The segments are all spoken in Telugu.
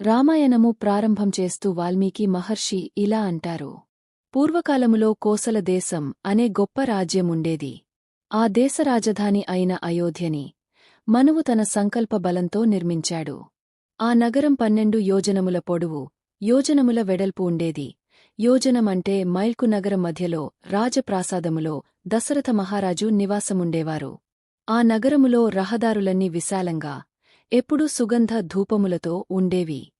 రామాయణము ప్రారంభం చేస్తూ వాల్మీకి మహర్షి ఇలా అంటారు. పూర్వకాలములో కోసల దేశం అనే గొప్ప రాజ్యముండేది. ఆ దేశ రాజధాని అయిన అయోధ్యని మనువు తన సంకల్ప బలంతో నిర్మించాడు. ఆ నగరం పన్నెండు యోజనముల పొడవు యోజనముల వెడల్పు ఉండేది. యోజనమంటే మైల్కు నగరం మధ్యలో రాజప్రాసాదములో దశరథ మహారాజు నివాసముండేవారు. ఆ నగరములో రహదారులన్నీ విశాలంగా ఎప్పుడూ సుగంధ ధూపములతో ఉండేవి.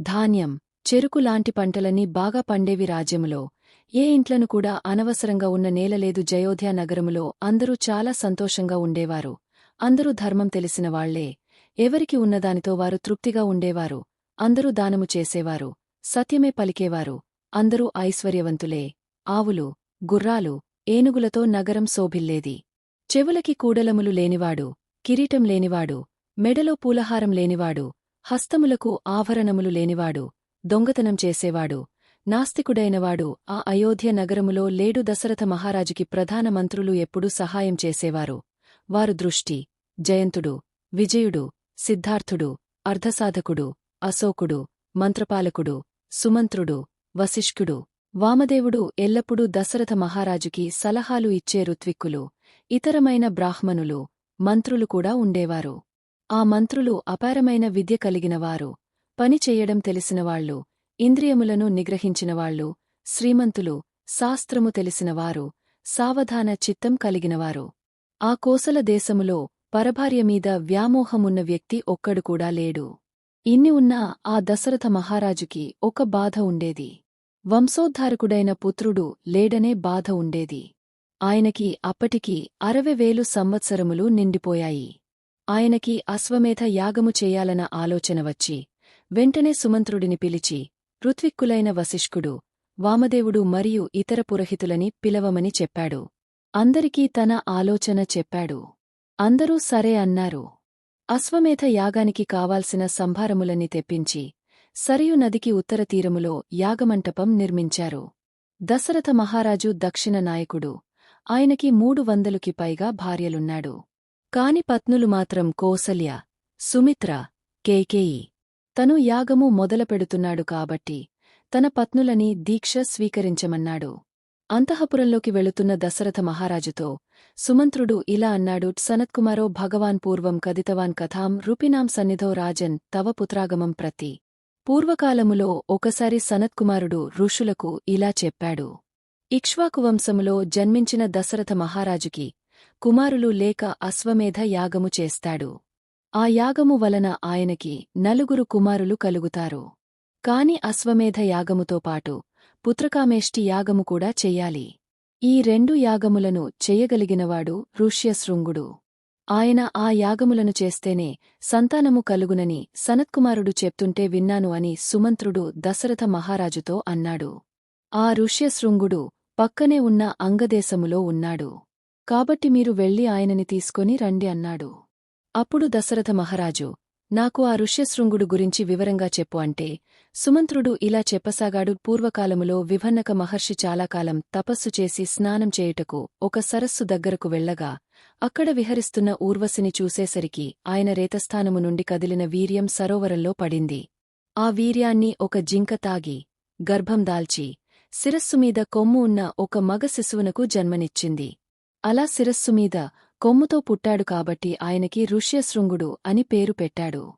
ధాన్యం చెరుకులాంటి పంటలన్నీ బాగా పండేవి రాజ్యములో. ఏ ఇంట్లను కూడా అనవసరంగా ఉన్న నేలలేదు జయోధ్య నగరములో అందరూ చాలా సంతోషంగా ఉండేవారు. అందరూ ధర్మం తెలిసినవాళ్ళే ఎవరికి ఉన్నదానితో వారు తృప్తిగా ఉండేవారు. అందరూ దానము చేసేవారు. సత్యమే పలికేవారు. అందరూ ఐశ్వర్యవంతులే. ఆవులు గుర్రాలు ఏనుగులతో నగరం శోభిల్లేది. చెవులకి కూడలములు లేనివాడు కిరీటం లేనివాడు మెడలో పూలహారం లేనివాడు హస్తములకు ఆభరణములు లేనివాడు దొంగతనం చేసేవాడు నాస్తికుడైనవాడు ఆ అయోధ్య నగరములో లేడు దశరథ మహారాజుకి ప్రధాన మంత్రులు ఎప్పుడూ సహాయం చేసేవారు. వారు దృష్టి జయంతుడు విజయుడు సిద్ధార్థుడు అర్ధసాధకుడు అశోకుడు మంత్రపాలకుడు సుమంత్రుడు వశిష్ఠుడు. వామదేవుడు ఎల్లప్పుడూ దశరథ మహారాజుకి సలహాలు ఇచ్చే ఋత్విక్కులు ఇతరమైన బ్రాహ్మణులు మంత్రులు కూడా ఉండేవారు. ఆ మంత్రులు అపారమైన విద్య కలిగినవారు పని చెయ్యడం తెలిసినవాళ్ళు ఇంద్రియములను నిగ్రహించినవాళ్ళు శ్రీమంతులు శాస్త్రము తెలిసినవారు సావధాన చిత్తం కలిగినవారు. ఆ కోసల దేశములో పరభార్యమీద వ్యామోహమున్న వ్యక్తి ఒక్కడు కూడా లేడు. ఇన్ని ఉన్నా ఆ దశరథ మహారాజుకి ఒక బాధ ఉండేది. వంశోద్ధారకుడైన పుత్రుడు లేడనే బాధ ఉండేది. ఆయనకి అప్పటికి అరవై వేలు సంవత్సరములు నిండిపోయాయి. ఆయనకి అశ్వమేధ యాగము చేయాలన్న ఆలోచన వచ్చి వెంటనే సుమంత్రుడిని పిలిచి ఋత్విక్కులైన వశిష్కుడు వామదేవుడు మరియు ఇతర పురహితులని పిలవమని చెప్పాడు. అందరికీ తన ఆలోచన చెప్పాడు. అందరూ సరే అన్నారు. అశ్వమేధ యాగానికి కావాల్సిన సంభారములన్నీ తెప్పించి సరియు నదికి ఉత్తర తీరములో యాగమంటపం నిర్మించారు. దశరథ మహారాజు దక్షిణ నాయకుడు ఆయనకి మూడు వందలుకి పైగా భార్యలున్నాడు. కాని పత్నులు మాత్రం కోసల్య సుమిత్ర కేకేయి. తను యాగము మొదలపెడుతున్నాడు కాబట్టి తన పత్నులని దీక్ష స్వీకరించమన్నాడు. అంతఃపురంలోకి వెళుతున్న దశరథ మహారాజుతో సుమంత్రుడు ఇలా అన్నాడు సనత్కుమారో భగవాన్ పూర్వం కదితవాన్ కథాం రుపినాం సన్నిధో రాజన్ తవ పుత్రాగమం ప్రతి. పూర్వకాలములో ఒకసారి సనత్కుమారుడు ఋషులకు ఇలా చెప్పాడు. ఇక్ష్వాకువంశములో జన్మించిన దశరథ మహారాజుకి కుమారులు లేక అశ్వమేధ యాగము చేస్తాడు. ఆ యాగము వలన ఆయనకి నలుగురు కుమారులు కలుగుతారు. కాని అశ్వమేధ యాగముతో పాటు పుత్రకామేష్టి యాగము కూడా చెయ్యాలి ఈ రెండు యాగములను చెయ్యగలిగినవాడు ఋష్యశృంగుడు. ఆయన ఆ యాగములను చేస్తేనే సంతానము కలుగునని సనత్కుమారుడు చెప్తుంటే విన్నాను అని సుమంత్రుడు దశరథ మహారాజుతో అన్నాడు. ఆ ఋష్యశృంగుడు పక్కనే ఉన్న అంగదేశములో ఉన్నాడు. కాబట్టి మీరు వెళ్ళి ఆయనని తీసుకొని రండి అన్నాడు. అప్పుడు దశరథ మహారాజు నాకు ఆ ఋష్యశృంగుడు గురించి వివరంగా చెప్పు అంటే సుమంత్రుడు ఇలా చెప్పసాగాడు పూర్వకాలములో విభన్నక మహర్షి చాలాకాలం తపస్సు చేసి స్నానం చేయుటకు ఒక సరస్సు దగ్గరకు వెళ్ళగా అక్కడ విహరిస్తున్న ఊర్వశిని చూసేసరికి ఆయన రేతస్థానము నుండి కదిలిన వీర్యం సరోవరంలో పడింది. ఆ వీర్యాన్ని ఒక జింక తాగి గర్భం దాల్చి శిరస్సుమీద కొమ్ము ఉన్న ఒక మగ శిశువునకు జన్మనిచ్చింది. అలా శిరస్సుమీద కొమ్ముతో పుట్టాడు కాబట్టి ఆయనకి ఋష్యశృంగుడు అని పేరు పెట్టాడు.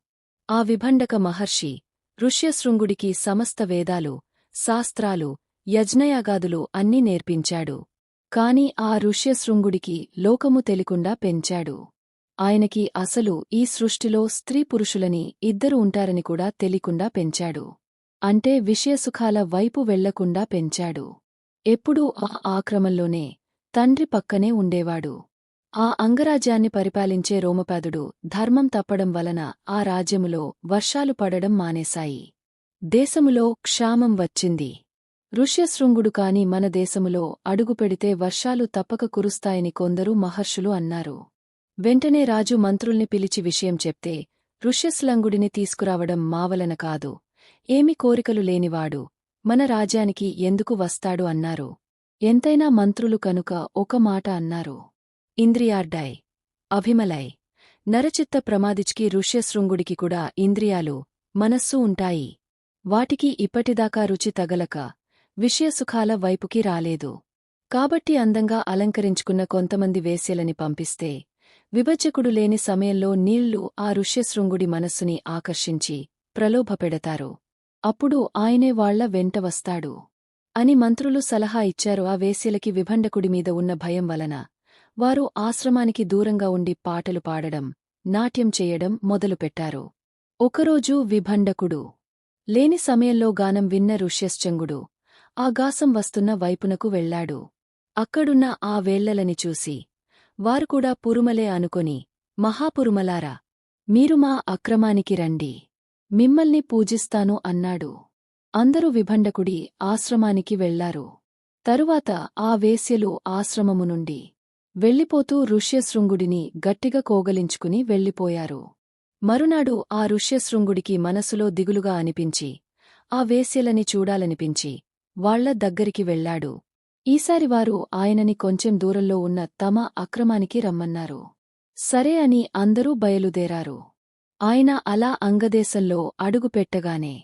ఆ విభండక మహర్షి ఋష్యశృంగుడికి సమస్త వేదాలు శాస్త్రాలు యజ్ఞయాగాదులు అన్నీ నేర్పించాడు. కాని ఆ ఋష్యశృంగుడికి లోకము తెలికుండా పెంచాడు. ఆయనకి అసలు ఈ సృష్టిలో స్త్రీ పురుషులని ఇద్దరు ఉంటారని కూడా తెలియకుండా పెంచాడు. అంటే విషయసుఖాల వైపు వెళ్ళకుండా పెంచాడు. ఎప్పుడూ ఆ ఆక్రమంలోనే తండ్రి పక్కనే ఉండేవాడు. ఆ అంగరాజ్యాన్ని పరిపాలించే రోమపాదుడు ధర్మం తప్పడం వలన ఆ రాజ్యములో వర్షాలు పడడం మానేశాయి. దేశములో క్షామం వచ్చింది. ఋష్యశృంగుడు కాని మన దేశములో అడుగుపెడితే వర్షాలు తప్పక కురుస్తాయని కొందరు మహర్షులు అన్నారు. వెంటనే రాజు మంత్రుల్ని పిలిచి విషయం చెప్తే ఋష్యశ్లంగుడిని తీసుకురావడం మావలన కాదు. ఏమి కోరికలు లేనివాడు. మన రాజ్యానికి ఎందుకు వస్తాడు అన్నారు. ఎంతైనా మంత్రులు కనుక ఒక మాట అన్నారు. ఇంద్రియార్డాయ్ అభిమలై నరచిత్త ప్రమాదిచ్కి ఋష్యశృంగుడికి కూడా ఇంద్రియాలు మనస్సు ఉంటాయి. వాటికి ఇప్పటిదాకా రుచి తగలక విషయసుఖాల వైపుకి రాలేదు. కాబట్టి అందంగా అలంకరించుకున్న కొంతమంది వేశ్యలని పంపిస్తే విభజకుడు లేని సమయంలో నీళ్ళు ఆ ఋష్యశృంగుడి మనస్సుని ఆకర్షించి ప్రలోభపెడతారు. అప్పుడు ఆయనే వాళ్ళ వెంట వస్తాడు. అని మంత్రులు సలహా ఇచ్చారు. ఆ వేశ్యలకి విభండకుడి మీద ఉన్న భయం వలన. వారు ఆశ్రమానికి దూరంగా ఉండి పాటలు పాడడం నాట్యం చేయడం మొదలుపెట్టారు. ఒకరోజు విభండకుడు. లేని సమయంలో గానం విన్న ఋష్యశ్చంగుడు ఆ గాసం వస్తున్న వైపునకు వెళ్ళాడు అక్కడున్న ఆ వేళ్ళలని చూసి వారుకూడా పురుమలే అనుకొని మహాపురుమలారా మీరు మా అక్రమానికి రండి. మిమ్మల్ని పూజిస్తాను అన్నాడు. అందరూ విభండకుడి ఆశ్రమానికి వెళ్ళారు. తరువాత ఆ వేశ్యలు ఆశ్రమము నుండి వెళ్ళిపోతూ ఋష్యశృంగుడిని గట్టిగా కోగలించుకుని వెళ్ళిపోయారు. మరునాడు ఆ ఋష్యశృంగుడికి మనసులో దిగులుగా అనిపించి ఆ వేశ్యలని చూడాలనిపించి వాళ్ళ దగ్గరికి వెళ్ళాడు ఈసారి వారు ఆయనని కొంచెం దూరంలో ఉన్న తమ అక్రమానికి రమ్మన్నారు. సరే అని అందరూ బయలుదేరారు. ఆయన అలా అంగదేశంలో అడుగుపెట్టగానే